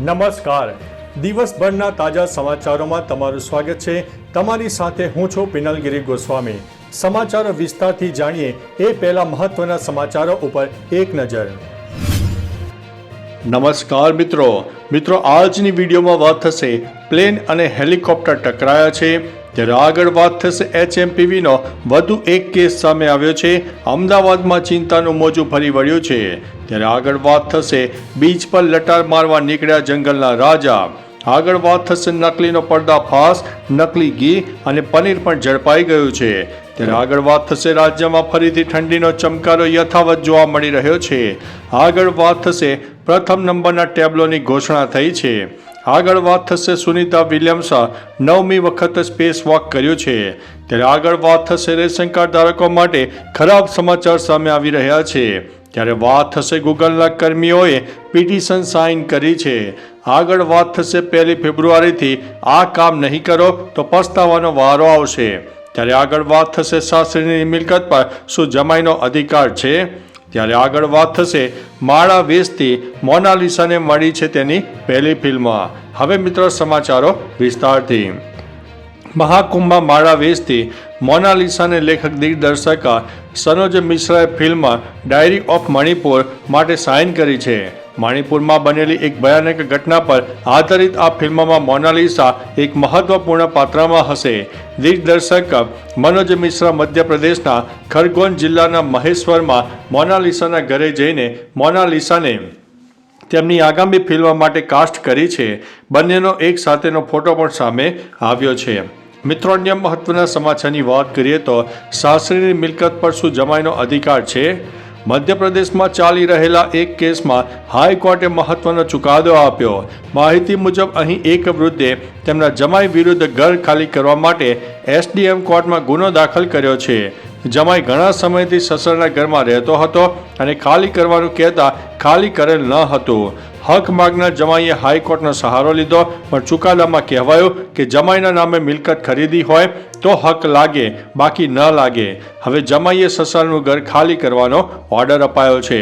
નમસ્કાર. દિવસભરના તાજા સમાચારોમાં તમારું સ્વાગત છે. તમારી સાથે હું છું પિનલગીરી ગોસ્વામી. સમાચારો વિસ્તારથી જાણીએ એ પહેલા મહત્વના સમાચારો ઉપર એક નજર. નમસ્કાર મિત્રો. મિત્રો, આજની વિડીયોમાં વાત થશે પ્લેન અને હેલિકોપ્ટર ટકરાયા છે. ત્યારે આગળ વાત થશે એચએમપીવીનો. વધુ એક કેસ સામે આવ્યો છે. અમદાવાદમાં ચિંતાનું મોજું ફરી વળ્યું છે. ત્યારે આગળ વાત થશે બીચ પર લટાર મારવા નીકળ્યા જંગલના રાજા. આગળ વાત થશે નકલીનો પર્દાફાશ, નકલી ઘી અને પનીર પણ ઝડપાઈ ગયું છે. ત્યારે આગળ વાત થશે રાજ્યમાં ફરીથી ઠંડીનો ચમકારો યથાવત જોવા મળી રહ્યો છે. આગળ વાત થશે પ્રથમ નંબરના ટેબ્લોની ઘોષણા થઈ છે. આગળ વાત થશે સુનિતા વિલિયમ્સ નવમી વખત સ્પેસ વોક કર્યું છે. ત્યારે આગળ વાત થશે રેશન કાર્ડ ધારકો માટે ખરાબ સમાચાર સામે આવી રહ્યા છે. ત્યારે વાત થશે ગૂગલના કર્મીઓએ પિટિશન સાઇન કરી છે. આગળ વાત થશે પહેલી ફેબ્રુઆરીથી, આ કામ નહીં કરો તો પસ્તાવાનો વારો આવશે. ત્યારે આગળ વાત થશે સાસરીની મિલકત પર, શું જમાઈનો અધિકાર છે? ત્યારે આગળ વાત થશે માળા વેસથી મોનાલિસાને મળી છે તેની પહેલી ફિલ્મ. હવે મિત્રો સમાચારો વિસ્તારથી. મહાકુંભમાં માળા વેચતી મોનાલિસાને લેખક દિગ્દર્શક સનોજ મિશ્રાએ ફિલ્મ ડાયરી ઓફ મણિપુર માટે સાઇન કરી છે. મણિપુરમાં બનેલી એક ભયાનક ઘટના પર આધારિત આ ફિલ્મમાં મોનાલિસા એક મહત્વપૂર્ણ પાત્રમાં હશે. દિગ્દર્શક મનોજ મિશ્રા મધ્યપ્રદેશના ખરગોન જિલ્લાના મહેશ્વરમાં મોનાલિસાના ઘરે જઈને મોનાલિસાને તેમની આગામી ફિલ્મ માટે કાસ્ટ કરી છે. બંનેનો એક સાથેનો ફોટો પણ સામે આવ્યો છે. મિત્રો અન્ય મહત્વના સમાચારની વાત કરીએ તો સાસરીની મિલકત પર શું જમાઈનો અધિકાર છે? મધ્યપ્રદેશમાં ચાલી રહેલા એક કેસમાં હાઈકોર્ટે મહત્વનો ચુકાદો આપ્યો. માહિતી મુજબ અહીં એક વૃદ્ધે તેમના જમાઈ વિરુદ્ધ ઘર ખાલી કરવા માટે એસડીએમ કોર્ટમાં ગુનો દાખલ કર્યો છે. જમાઈ ઘણા સમયથી સસરના ઘરમાં રહેતો હતો અને ખાલી કરવાનું કહેતા ખાલી કરેલ ન હતું. હક માગનાર જમાઈએ હાઈકોર્ટનો સહારો લીધો, પણ ચુકાદામાં કહેવાયું કે જમાઈના નામે મિલકત ખરીદી હોય તો હક લાગે, બાકી ન લાગે. હવે જમાઈએ સસરાનું ઘર ખાલી કરવાનો ઓર્ડર અપાયો છે.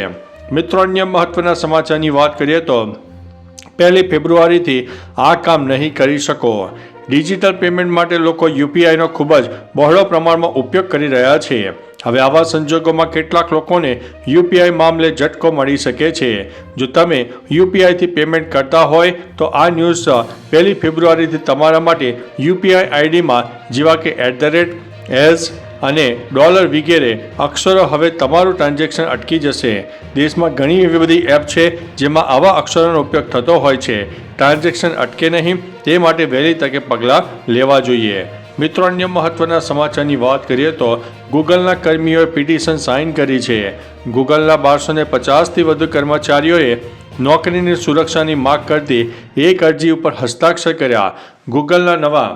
મિત્રો, અન્ય મહત્વના સમાચારની વાત કરીએ તો, પહેલી ફેબ્રુઆરીથી આ કામ નહીં કરી શકો. ડિજિટલ પેમેન્ટ માટે લોકો યુપીઆઈનો ખૂબ જ બહોળો પ્રમાણમાં ઉપયોગ કરી રહ્યા છે. હવે આવા સંજોગોમાં કેટલાક લોકોને યુપીઆઈ મામલે ઝટકો મળી શકે છે. જો તમે યુપીઆઈથી પેમેન્ટ કરતા હોય, તો આ ન્યૂઝ પહેલી ફેબ્રુઆરીથી તમારા માટે યુપીઆઈ આઈડીમાં જેવા કે એટ ધ રેટ એઝ અને ડોલર વગેરે અક્ષરો હવે તમારું ટ્રાન્ઝેક્શન અટકી જશે. દેશમાં ઘણી એવી બધી એપ છે, જેમાં આવા અક્ષરોનો ઉપયોગ થતો હોય છે. ટ્રાન્ઝેક્શન અટકે નહીં, તે માટે વહેલી તકે પગલાં લેવા જોઈએ. મિત્રો, અન્ય મહત્વના સમાચારની વાત કરીએ તો ગૂગલના કર્મીઓએ પિટિશન સાઇન કરી છે. ગૂગલના બારસો ને પચાસથી વધુ કર્મચારીઓએ નોકરીની સુરક્ષાની માગ કરતી એક અરજી ઉપર હસ્તાક્ષર કર્યા. ગૂગલના નવા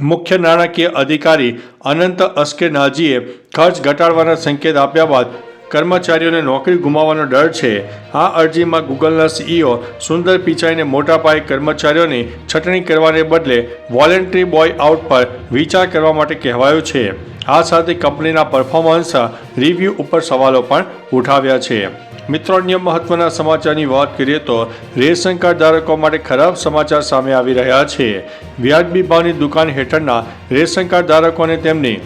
મુખ્ય નાણાકીય અધિકારી અનંત અસ્કેનાજીએ ખર્ચ ઘટાડવાના સંકેત આપ્યા બાદ કર્મચારીઓને નોકરી ગુમાવવાનો ડર છે. આ અરજીમાં ગૂગલના સીઈઓ સુંદર પિચાઈને મોટા પાયે કર્મચારીઓની છટણી કરવાને બદલે વોલેન્ટરી બોય આઉટ પર વિચાર કરવા માટે કહેવાયું છે. આ સાથે કંપનીના પરફોર્મન્સ રિવ્યૂ ઉપર સવાલો પણ ઉઠાવ્યા છે. મિત્રો, અન્ય મહત્વના સમાચારની વાત કરીએ તો રેશન કાર્ડ ધારકો માટે ખરાબ સમાચાર સામે આવી રહ્યા છે. વ્યાજબી ભાવની દુકાન હેઠળના રેશન કાર્ડ ધારકોને તેમની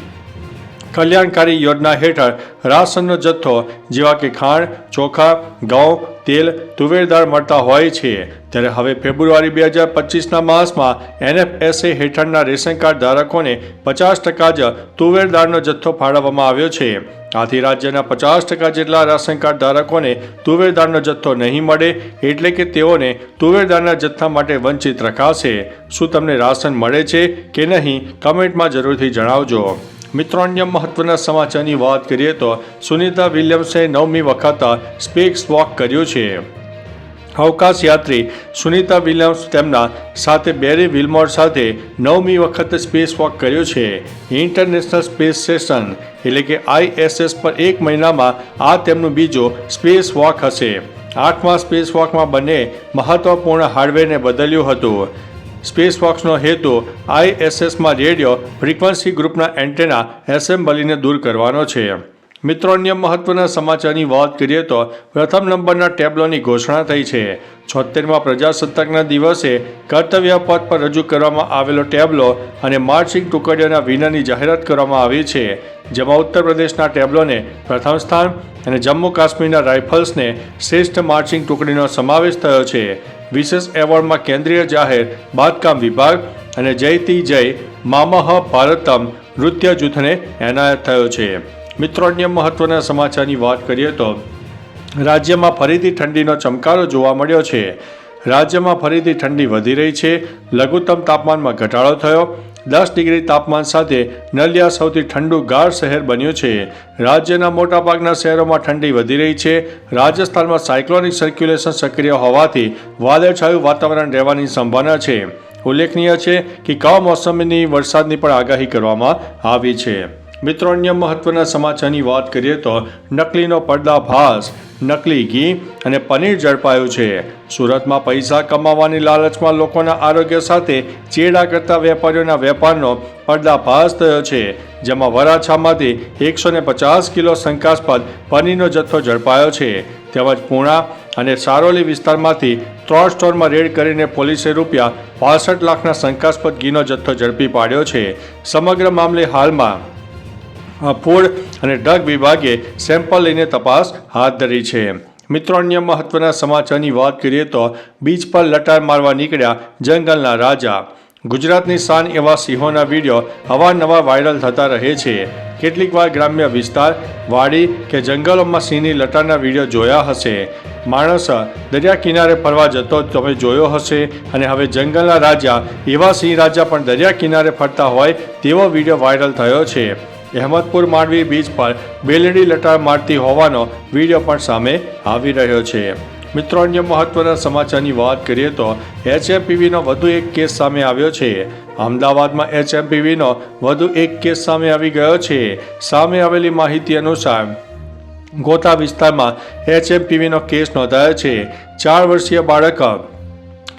કલ્યાણકારી યોજના હેઠળ રાશનનો જથ્થો જેવા કે ખાંડ ચોખા, ઘઉં, તેલ તુવેરદાળ મળતા હોય છે. ત્યારે હવે ફેબ્રુઆરી બે હજાર પચીસના માસમાં એનએફએસએ હેઠળના રેશન કાર્ડ ધારકોને પચાસ ટકા જ તુવેરદાળનો જથ્થો ફાળવવામાં આવ્યો છે. આથી રાજ્યના પચાસ ટકા જેટલા રાશન કાર્ડ ધારકોને તુવેર દાળનો જથ્થો નહીં મળે એટલે કે તેઓને તુવેરદાળના જથ્થા માટે વંચિત રખાશે. શું તમને રાશન મળે છે કે નહીં, કમેન્ટમાં જરૂરથી જણાવજો. મિત્રો અન્ય મહત્વના સમાચારની વાત કરીએ તો સુનિતા વિલિયમ્સે નવમી વખત સ્પેસ વોક કર્યું છે. અવકાશ યાત્રી સુનિતા વિલિયમ્સ તેમના સાથે બેરી વિલમોર સાથે નવમી વખત સ્પેસ વોક કર્યો છે. ઇન્ટરનેશનલ સ્પેસ સ્ટેશન એટલે કે આઈએસએસ પર એક મહિનામાં આ તેમનું બીજો સ્પેસ વોક હશે. આઠમા સ્પેસ વોકમાં બંને મહત્વપૂર્ણ હાર્ડવેરને બદલ્યું હતું. સ્પેસ વોક્સનો હેતુ આઈએસએસમાં રેડિયો ફ્રીક્વન્સી ગ્રુપના એન્ટેના એસેમ્બલીને દૂર કરવાનો છે. મિત્રો, અન્ય મહત્વના સમાચારની વાત કરીએ તો પ્રથમ નંબરના ટેબ્લોની ઘોષણા થઈ છે. છોતેરમાં પ્રજાસત્તાકના દિવસે કર્તવ્ય પદ પર રજૂ કરવામાં આવેલો ટેબ્લો અને માર્ચિંગ ટુકડીઓના વિનરની જાહેરાત કરવામાં આવી છે. જેમાં ઉત્તર પ્રદેશના ટેબ્લોને પ્રથમ સ્થાન અને જમ્મુ કાશ્મીરના રાઇફલ્સને શ્રેષ્ઠ માર્ચિંગ ટુકડીનો સમાવેશ થયો છે. વિશેષ એવોર્ડમાં કેન્દ્રીય જાહેર, બાંધકામ વિભાગ અને જયતી જય, મામહ ભારતમ નૃત્ય જૂથને એનાયત થયો છે. મિત્રો, અન્ય મહત્વના સમાચારની વાત કરીએ તો, રાજ્યમાં ફરીથી ઠંડીનો ચમકારો જોવા મળ્યો છે. રાજ્યમાં ફરીથી ઠંડી વધી રહી છે. લઘુત્તમ તાપમાનમાં ઘટાડો થયો. દસ ડિગ્રી તાપમાન સાથે નલિયા સૌથી ઠંડુ ગાઢ શહેર બન્યું છે. રાજ્યના મોટાભાગના શહેરોમાં ઠંડી વધી રહી છે. રાજસ્થાનમાં સાયક્લોનિક સર્ક્યુલેશન સક્રિય હોવાથી વાદળછાયું વાતાવરણ રહેવાની સંભાવના છે. ઉલ્લેખનીય છે કે કમોસમીની વરસાદની પણ આગાહી કરવામાં આવી છે. મિત્રો, અન્ય મહત્વના સમાચારની વાત કરીએ તો નકલીનો પડદાભાસ નકલી ઘી અને પનીર ઝડપાયું છે. સુરતમાં પૈસા કમાવાની લાલચમાં લોકોના આરોગ્ય સાથે ચેડા કરતા વેપારીઓના વેપારનો પડદાભાસ થયો છે, જેમાં વરાછામાંથી એકસો ને પચાસ કિલો શંકાસ્પદ પનીરનો જથ્થો ઝડપાયો છે. તેમજ પૂણા અને સારોલી વિસ્તારમાંથી ત્રણ સ્ટોરમાં રેડ કરીને પોલીસે રૂપિયા પાસઠ લાખના શંકાસ્પદ ઘીનો જથ્થો ઝડપી પાડ્યો છે. સમગ્ર મામલે હાલમાં ફૂડ અને ડ્રગ વિભાગે સેમ્પલ લઈને તપાસ હાથ ધરી છે. મિત્રો, અન્ય મહત્વના સમાચારની વાત કરીએ તો બીચ પર લટાર મારવા નીકળ્યા જંગલના રાજા. ગુજરાતની શાન એવા સિંહોના વીડિયો અવારનવાર વાયરલ થતા રહે છે. કેટલીક વાર ગ્રામ્ય વિસ્તાર, વાડી કે જંગલોમાં સિંહની લટારના વીડિયો જોયા હશે. માણસ દરિયા કિનારે ફરવા જતો તમે જોયો હશે અને હવે જંગલના રાજા એવા સિંહ રાજા પણ દરિયા કિનારે ફરતા હોય તેવો વીડિયો વાયરલ થયો છે. અહેમદપુર માંડવી બીચ પર બેલડી લટાર મારતી હોવાનો વીડિયો પણ સામે આવી રહ્યો છે. મિત્રો, અન્ય મહત્વના સમાચારની વાત કરીએ તો એચએમપીવીનો વધુ એક કેસ સામે આવ્યો છે. અમદાવાદમાં એચએમપીવીનો વધુ એક કેસ સામે આવી ગયો છે. સામે આવેલી માહિતી અનુસાર ગોતા વિસ્તારમાં એચએમપીવીનો કેસ નોંધાયો છે. ચાર વર્ષીય બાળક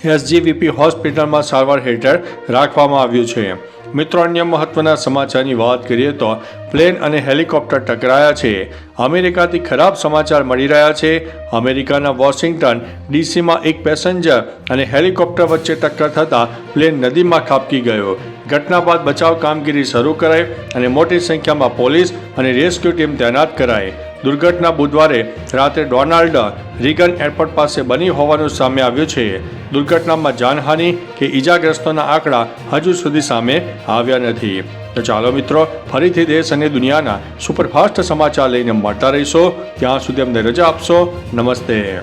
એસજીવીપી હોસ્પિટલમાં સારવાર હેઠળ રાખવામાં આવ્યું છે. મિત્રો, અન્ય મહત્વના સમાચારની વાત કરીએ તો પ્લેન અને હેલિકોપ્ટર ટકરાયા છે. અમેરિકાથી ખરાબ સમાચાર મળી રહ્યા છે. અમેરિકાના વોશિંગ્ટન ડીસીમાં એક પેસેન્જર અને હેલિકોપ્ટર વચ્ચે ટક્કર થતાં પ્લેન નદીમાં ખાબકી ગયો. ઘટના બાદ બચાવ કામગીરી શરૂ કરાઈ અને મોટી સંખ્યામાં પોલીસ અને રેસ્ક્યુ ટીમ તૈનાત કરાઈ. દુર્ઘટના બુધવારે રાત્રે ડોનાલ્ડ રીગન એરપોર્ટ પાસે બની હોવાનું સામે આવ્યું છે. દુર્ઘટનામાં જાનહાનિ કે ઈજાગ્રસ્તોના આંકડા હજુ સુધી સામે આવ્યા નથી. તો ચાલો મિત્રો, ફરીથી દેશ અને દુનિયાના સુપરફાસ્ટ સમાચાર લઈને મળતા રહીશો. ત્યાં સુધી અમને રજા આપશો. નમસ્તે.